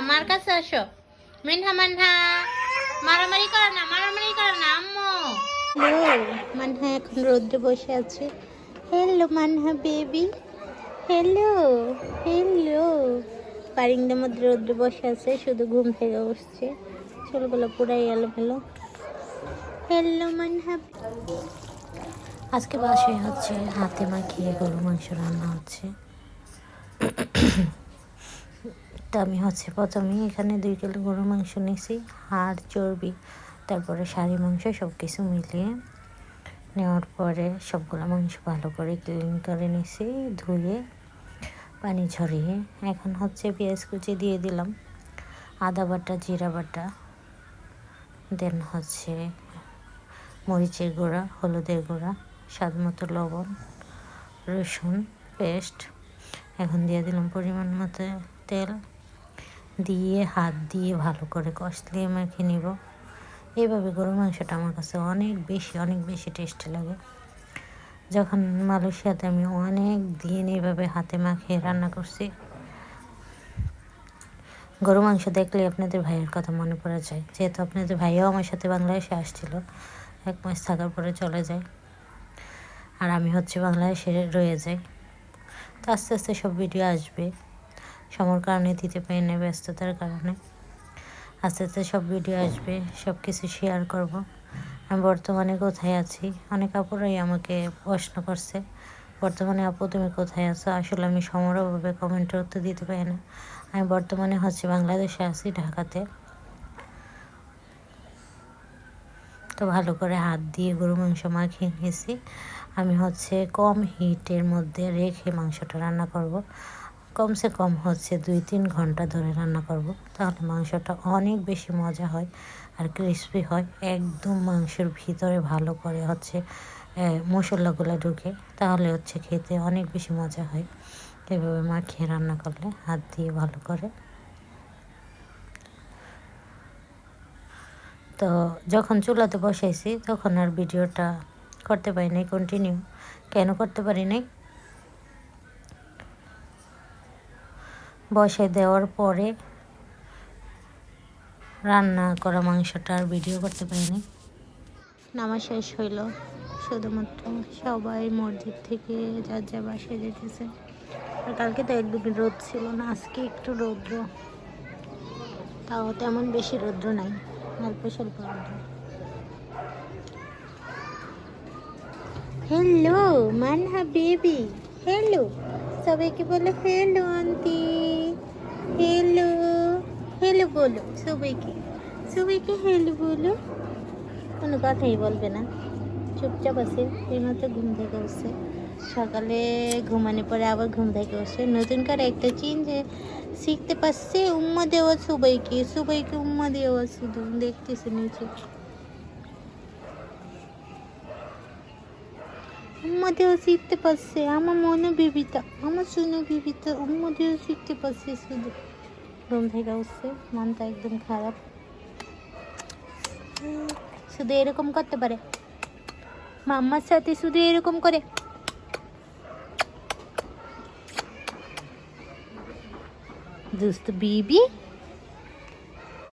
আমার কাছে আসো। মিনহা মানহা মারামারি করো না মারামারি করো না আম্মু। মানহা এখন রোদ্রে বসে আছে। Hello Manha baby hello hello পারিংদের মধ্যে রোদ্রে বসে আছে শুধু ঘুম থেকে উঠছে। চুলগুলো পুরাই এলো ফেলো হ্যালো মানহা। আজকে বাসায় হচ্ছে হাতে মাখিয়ে গরু মাংস রান্না হচ্ছে। তো আমি হচ্ছে প্রথমেই এখানে দুই কিলো গরু মাংস নিয়েছি, হাড়, চর্বি, তারপরে শাড়ি মাংস সব কিছু মিলিয়ে নেওয়ার পরে সবগুলো মাংস ভালো করে ক্লিন করে নিয়েছি, ধুয়ে, পানি ঝরিয়ে। এখন হচ্ছে পেঁয়াজ কুচি দিয়ে দিলাম, আদা বাটা, জিরা বাটা, দেন হচ্ছে মরিচের গুঁড়া, হলুদের গুঁড়া, স্বাদ মতো লবণ, রসুন, পেস্ট। এখন দিয়ে দিলাম পরিমাণ মতো তেল। দিয়ে, হাত দিয়ে ভালো করে কষলিয়ে মেখে নিব। এইভাবে গরু মাংসটা আমার কাছে অনেক বেশি অনেক বেশি টেস্টি লাগে। যখন মালয়েশিয়াতে আমি অনেক দিন এইভাবে হাতে মাখিয়ে রান্না করছি গরু মাংস দেখলে আপনাদের ভাইয়ের কথা মনে পড়ে যায়। যেহেতু আপনাদের ভাইও আমার সাথে বাংলাদেশে আসছিল, এক মাস থাকার পরে চলে যায়। আর আমি হচ্ছে বাংলাদেশে রয়ে যাই। তো আস্তে আস্তে সব ভিডিও আসবে। সময়ের কারণে দিতে পারি না, ব্যস্ততার কারণে। আস্তে আস্তে সব ভিডিও আসবে সব কিছু শেয়ার করব। আমি বর্তমানে কোথায় আছি? অনেক আপুরাই আমাকে প্রশ্ন করছে, বর্তমানে আপু, তুমি কোথায় আছো? আসলে আমি সময়ের অভাবে কমেন্টের উত্তর দিতে পারি না। আমি বর্তমানে হচ্ছে বাংলাদেশে আছি, ঢাকাতে। তো ভালো করে হাত দিয়ে গরু, মাংস মাখিয়ে নিয়েছি। আমি হচ্ছে কম হিটের মধ্যে রেখে মাংসটা রান্না করব। কমসে কম হচ্ছে দুই তিন ঘণ্টা ধরে রান্না করব। তাহলে মাংসটা অনেক বেশি মজা হয় আর ক্রিস্পি হয়। একদম মাংসের ভিতরে ভালো করে হচ্ছে মশলাগুলো ঢুকে, তাহলে হচ্ছে খেতে অনেক বেশি মজা হয়। এভাবে মাখিয়ে রান্না করলে হাত দিয়ে ভালো করে। তো যখন চুলাতে বসাইছি, তখন আর ভিডিওটা করতে পারি নাই কন্টিনিউ কেন করতে পারি নাই? বসাই দেওয়ার পরে রান্না করা মাংসটা আর ভিডিও করতে পারিনি। নামা শেষ হইল। শুধুমাত্র সবাই মসজিদ থেকে যার যা বাসায় যেতেছে। আর কালকে তো একদমই রোদ ছিল না, আজকে একটু রৌদ্র। তাও তেমন বেশি রৌদ্র নাই, অল্প স্বল্প রৌদ্র। হ্যালো মানহা বেবি হ্যালো সবাইকে বলো হ্যালো আন্টি হ্যালো হ্যালো বলো, সবাইকে। সবাইকে হ্যালো বলো। কোনো কথাই বলবে না। চুপচাপ আছে, এই মাত্র ঘুম থেকে উঠছে। সকালে ঘুমানোর পরে আবার ঘুম থেকে উঠছে। নতুন করে একটা চেঞ্জ শিখতে পারছে, উম্মা দেওয়া সবাইকে। সবাইকে উম্মা দেওয়া শুধু দেখতেছে নিচে। দেওয়া শিখতে পারছে। আমার মনে বিবিতা, আমার শুনে বিবিতা দেওয়া শিখতে পারছে শুধু। ঘুম থেকে উঠছে, মনটা একদম খারাপ। শুধু এরকম করতে পারে? মাম্মার সাথে শুধু এরকম করে? দুষ্ট বিবি?